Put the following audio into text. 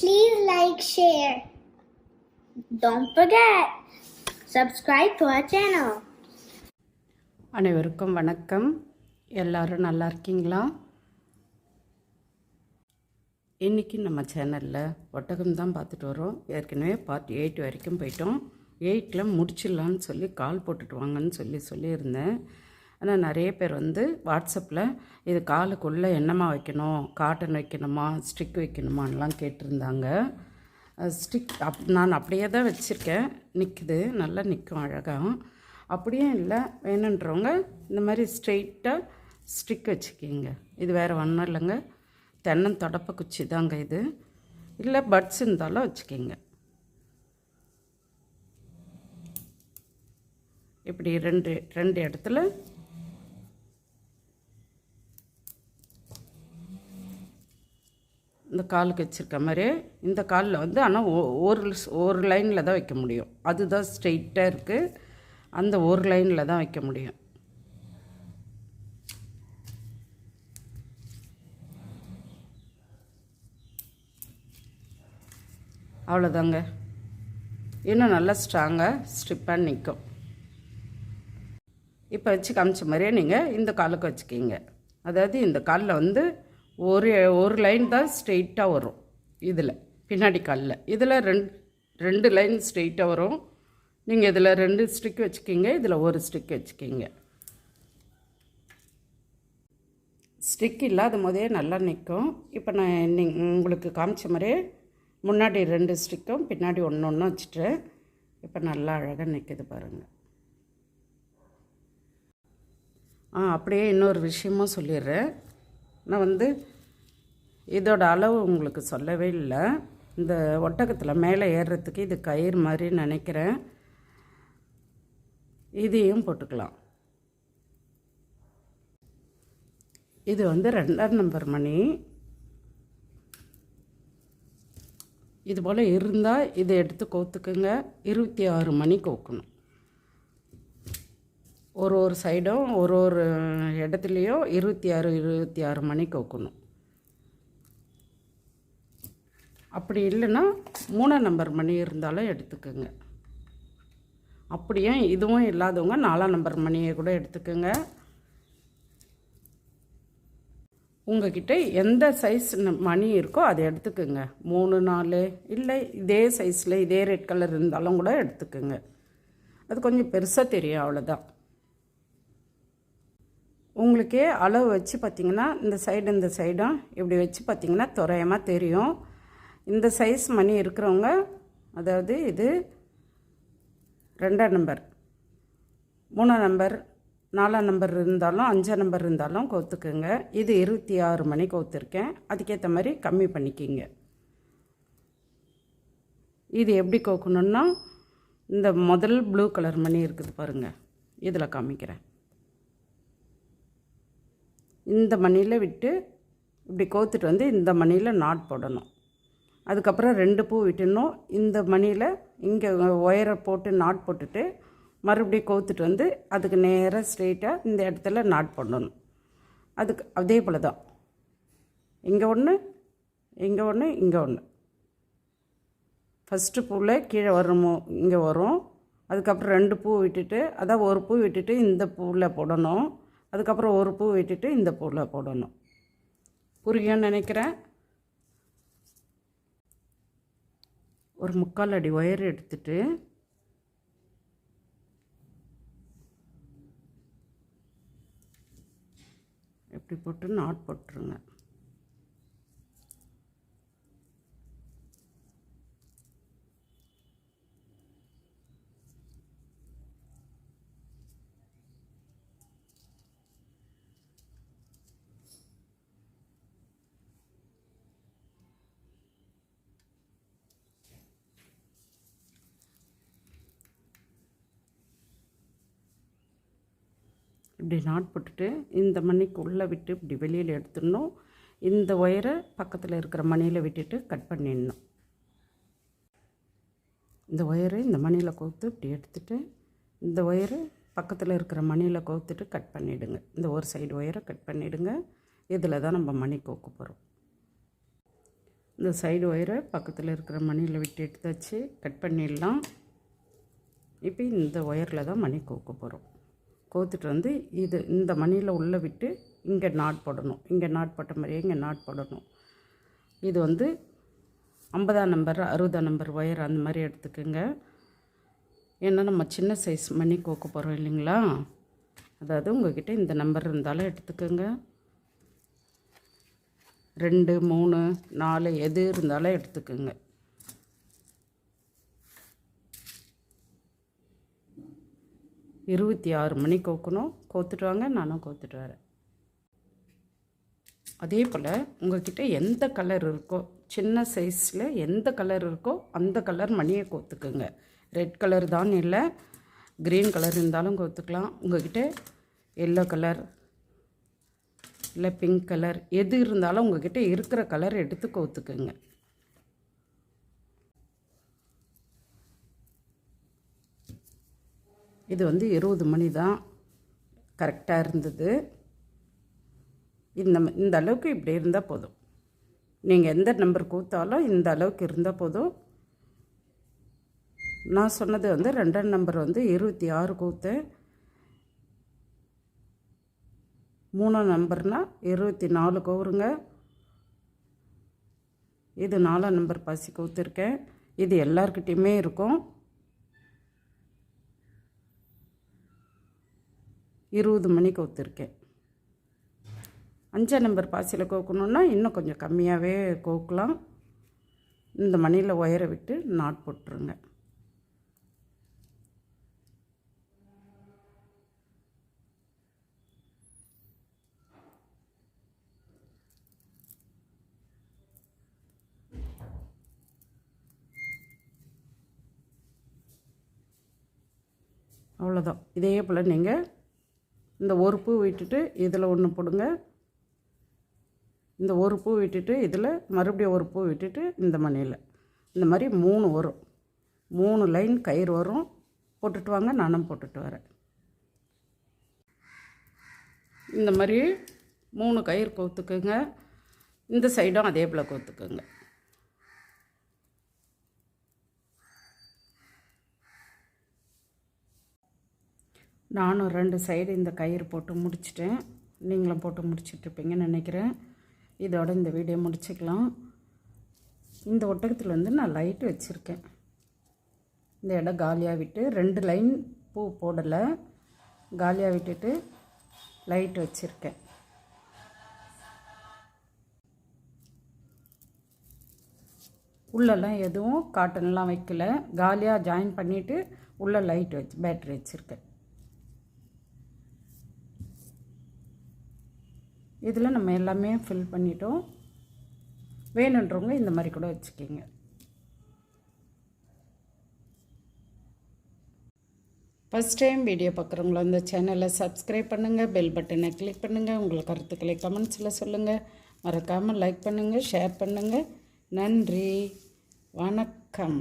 Please like, share. Don't forget, subscribe to our channel. அனைவருக்கும் வணக்கம். எல்லாரும் நல்லா இருக்கீங்களா? இன்றைக்கி நம்ம சேனலில் ஒட்டகம் தான் பார்த்துட்டு வரோம். ஏற்கனவே பார்ட் எயிட் வரைக்கும் போயிட்டோம். எயிட்டில் முடிச்சிடலான்னு சொல்லி கால் போட்டுட்டு வாங்கன்னு சொல்லி சொல்லியிருந்தேன். ஆனால் நிறைய பேர் வந்து வாட்ஸ்அப்பில் இது காலுக்குள்ளே என்னமா வைக்கணும் காட்டன் வைக்கணுமா ஸ்டிக் வைக்கணுமான்லாம் கேட்டிருந்தாங்க. ஸ்டிக் அப் நான் அப்படியே தான் வச்சுருக்கேன். நிற்குது நல்லா நிற்கும் அழகாக அப்படியே இல்லை வேணுன்றவங்க இந்த மாதிரி ஸ்ட்ரெயிட்டாக ஸ்டிக் வச்சுக்கிங்க. இது வேறு ஒன்றும் இல்லைங்க. தென்னம் தொடப்ப குச்சி தாங்க இது. இல்லை பட்ஸ் இருந்தாலும் வச்சுக்கிங்க. இப்படி ரெண்டு ரெண்டு இடத்துல இந்த காலுக்கு வச்சுருக்க மாதிரி இந்த காலில் வந்து ஆனால் ஒரு ஒரு லைனில் தான் வைக்க முடியும். அதுதான் ஸ்ட்ரெயிட்டாக இருக்குது அந்த ஒரு லைனில் தான் வைக்க முடியும். அவ்வளோதாங்க. இன்னும் நல்லா ஸ்ட்ராங்காக ஸ்ட்ரிப்பாக நிற்கும். இப்போ வச்சு காமிச்ச மாதிரியே நீங்கள் இந்த காலுக்கு வச்சுக்கிங்க. அதாவது இந்த காலில் வந்து ஒரு ஒரு லைன் தான் ஸ்ட்ரெயிட்டாக வரும். இதில் பின்னாடி காலில். இதில் ரெண்டு ரெண்டு லைன் ஸ்ட்ரெயிட்டாக வரும். நீங்கள் இதில் ரெண்டு ஸ்டிக் வச்சுக்கிங்க இதில் ஒரு ஸ்டிக் வச்சுக்கிங்க. ஸ்டிக் இல்லாத போதே நல்லா நிற்கும் இப்போ நான் நீ உங்களுக்கு காமிச்ச மாதிரியே முன்னாடி ரெண்டு ஸ்டிக்கும் பின்னாடி ஒன்று ஒன்று வச்சுட்டு இப்போ நல்லா அழகாக நிற்கிது பாருங்கள் ஆ அப்படியே இன்னொரு விஷயமும் சொல்லிடுறேன். நான் வந்து இதோட அளவு உங்களுக்கு சொல்லவே இல்லை. இந்த ஒட்டகத்தில் மேலே ஏறுறதுக்கு இது கயிறு மாதிரி நினைக்கிறேன். இதையும் போட்டுக்கலாம். இது வந்து ரெண்டாம் நம்பர் மணி. இது போல் இருந்தால் இதை எடுத்து கோத்துக்குங்க. இருபத்தி ஆறு மணி கோக்கணும். ஒரு ஒரு சைடும் ஒரு ஒரு இடத்துலையும் இருபத்தி ஆறு இருபத்தி ஆறு மணி வைக்கணும் அப்படி இல்லைன்னா மூணாம் நம்பர் மணி இருந்தாலும் எடுத்துக்கோங்க. அப்படியும் இதுவும் இல்லாதவங்க நாலாம் நம்பர் மணியை கூட எடுத்துக்கோங்க. உங்ககிட்ட எந்த சைஸ் மணி இருக்கோ அதை எடுத்துக்கோங்க. மூணு நாலு இல்லை இதே சைஸில் இதே ரெட் கலர் இருந்தாலும் கூட எடுத்துக்கோங்க. அது கொஞ்சம் பெருசாக தெரியும் அவ்வளோதான் உங்களுக்கே அளவு வச்சு பார்த்திங்கன்னா இந்த சைடு இந்த சைடும் இப்படி வச்சு பார்த்திங்கன்னா துறையமாக தெரியும். இந்த சைஸ் மணி இருக்கிறவங்க அதாவது இது ரெண்டாம் நம்பர் மூணாம் நம்பர் நாலாம் நம்பர் இருந்தாலும் அஞ்சாம் நம்பர் இருந்தாலும் கோத்துக்குங்க. இது இருபத்தி ஆறு மணி கோத்துருக்கேன். அதுக்கேற்ற மாதிரி கம்மி பண்ணிக்கிங்க. இது எப்படி கோக்கணுன்னா இந்த முதல் ப்ளூ கலர் மணி இருக்குது பாருங்கள் இதில் காமிக்கிறேன். இந்த மணியில் விட்டு இப்படி கோத்துட்டு வந்து இந்த மணியில் நாட் போடணும். அதுக்கப்புறம் ரெண்டு பூ விட்டுணும். இந்த மணியில் இங்கே ஒயரை போட்டு நாட் போட்டுட்டு மறுபடியும் கோத்துட்டு வந்து அதுக்கு நேராக ஸ்ட்ரெயிட்டாக இந்த இடத்துல நாட் போடணும். அதுக்கு அதே போல் தான் இங்கே ஒன்று இங்கே ஒன்று இங்கே ஒன்று ஃபஸ்ட்டு பூவில் கீழே வரமோ இங்கே வரும். அதுக்கப்புறம் ரெண்டு பூ விட்டுட்டு அதான் ஒரு பூ விட்டுட்டு இந்த பூவில் போடணும். அதுக்கப்புறம் ஒரு பூ விட்டுட்டு இந்த பூவில் போடணும். புரியும்னு நினைக்கிறேன். ஒரு முக்கால் அடி ஒயர் எடுத்துட்டு இப்படி போட்டு நாட் போட்டுருங்க. இப்படி நாட் போட்டுட்டு இந்த மணிக்கு உள்ளே விட்டு இப்படி வெளியில் எடுத்துடணும். இந்த ஒயரை பக்கத்தில் இருக்கிற மணியில் விட்டுட்டு கட் பண்ணிடணும். இந்த ஒயரை இந்த மணியில் கோர்த்து இப்படி எடுத்துட்டு இந்த ஒயரு பக்கத்தில் இருக்கிற மணியில் கோர்த்துட்டு கட் பண்ணிவிடுங்க இந்த ஒரு சைடு ஒயரை கட் பண்ணிவிடுங்க இதில் தான் நம்ம மணி கோக்க போகிறோம் இந்த சைடு ஒயரை பக்கத்தில் இருக்கிற மணியில் விட்டு எடுத்தாச்சு கட் பண்ணிடலாம். இப்போ இந்த ஒயரில் தான் மணி கோக்க போகிறோம் கோத்துட்டு வந்து இது இந்த மணியில் உள்ளே விட்டு இங்கே நாட் போடணும். இங்கே நாட் போட்ட மாதிரியே இங்கே நாட் போடணும். இது வந்து ஐம்பதாம் நம்பர் அறுபதாம் நம்பர் ஒயர் அந்த மாதிரி எடுத்துக்கோங்க. ஏன்னா நம்ம சின்ன சைஸ் மணி கோக்க போகிறோம் இல்லைங்களா? அதாவது உங்கள்கிட்ட இந்த நம்பர் இருந்தாலும் எடுத்துக்கோங்க. ரெண்டு மூணு நாலு எது இருந்தாலும் எடுத்துக்கோங்க. இருபத்தி ஆறு மணி கோக்கணும். கோத்துட்டு வாங்க நானும் கோத்துட்டு வரேன் அதே போல் உங்கள்கிட்ட எந்த கலர் இருக்கோ சின்ன சைஸில் எந்த கலர் இருக்கோ அந்த கலர் மணியை கோத்துக்குங்க. ரெட் கலர் தான் இல்லை க்ரீன் கலர் இருந்தாலும் கோத்துக்கலாம். உங்கள்கிட்ட எல்லோ கலர் இல்லை பிங்க் கலர் எது இருந்தாலும் உங்ககிட்ட இருக்கிற கலர் எடுத்து கோத்துக்குங்க. இது வந்து இருபது மணி தான் கரெக்டாக இருந்தது. இந்த ம- இந்த அளவுக்கு இப்படி இருந்தால் போதும். நீங்கள் எந்த நம்பர் கூத்தாலும் இந்த அளவுக்கு இருந்தால் போதும். நான் சொன்னது வந்து ரெண்டாம் நம்பர் வந்து இருபத்தி ஆறு கூத்தேன் மூணாம் நம்பர்னால் இருபத்தி நாலு கோருங்க இது நாலாம் நம்பர் பசி கூத்துருக்கேன் இது எல்லார்கிட்டேயுமே இருக்கும். இருபது மணிக்கு ஒத்துருக்கேன். அஞ்சாம் நம்பர் பாசியில் கோக்கணுன்னா இன்னும் கொஞ்சம் கம்மியாகவே கோக்கலாம். இந்த மணியில் ஒயரை விட்டு நாட் போட்டுருங்க. அவ்வளோதான் இதே போல் நீங்கள் இந்த ஒரு பூ விட்டுட்டு இதில் ஒன்று போடுங்க. இந்த ஒரு பூ விட்டுட்டு இதில் மறுபடியும் ஒரு பூ விட்டுட்டு இந்த மணியில். இந்த மாதிரி மூணு வரும். மூணு லைன் கயிறு வரும். போட்டுட்டு வாங்க நானும் போட்டுட்டு வரேன். இந்த மாதிரி மூணு கயிறு கோத்துக்குங்க. இந்த சைடும் அதே போல் கோத்துக்குங்க. நானும் ரெண்டு சைடு இந்த கயிறு போட்டு முடிச்சிட்டேன். நீங்களும் போட்டு முடிச்சிட்ருப்பீங்கன்னு நினைக்கிறேன். இதோட இந்த வீடியோ முடிச்சுக்கலாம். இந்த ஒட்டகத்தில் வந்து நான் லைட் வச்சுருக்கேன். இந்த இடம் காலியாக விட்டு ரெண்டு லைன் பூ போடலை. காலியாக விட்டுட்டு லைட் வச்சுருக்கேன். உள்ளெல்லாம் எதுவும் காட்டன்லாம் வைக்கல. காலியாக ஜாயின் பண்ணிவிட்டு உள்ளே லைட் வச்சு பேட்ரி வச்சுருக்கேன். இதில் நம்ம எல்லாமே ஃபில் பண்ணிட்டோம். வேணுன்றவங்க இந்த மாதிரி கூட வச்சுக்கிங்க. ஃபஸ்ட் டைம் வீடியோ பார்க்குறவங்கள அந்த சேனலை சப்ஸ்கிரைப் பண்ணுங்கள் பெல் பட்டனை கிளிக் பண்ணுங்கள் உங்கள் கருத்துக்களை கமெண்ட்ஸில் சொல்லுங்கள் மறக்காமல் லைக் பண்ணுங்கள் ஷேர் பண்ணுங்கள் நன்றி. வணக்கம்.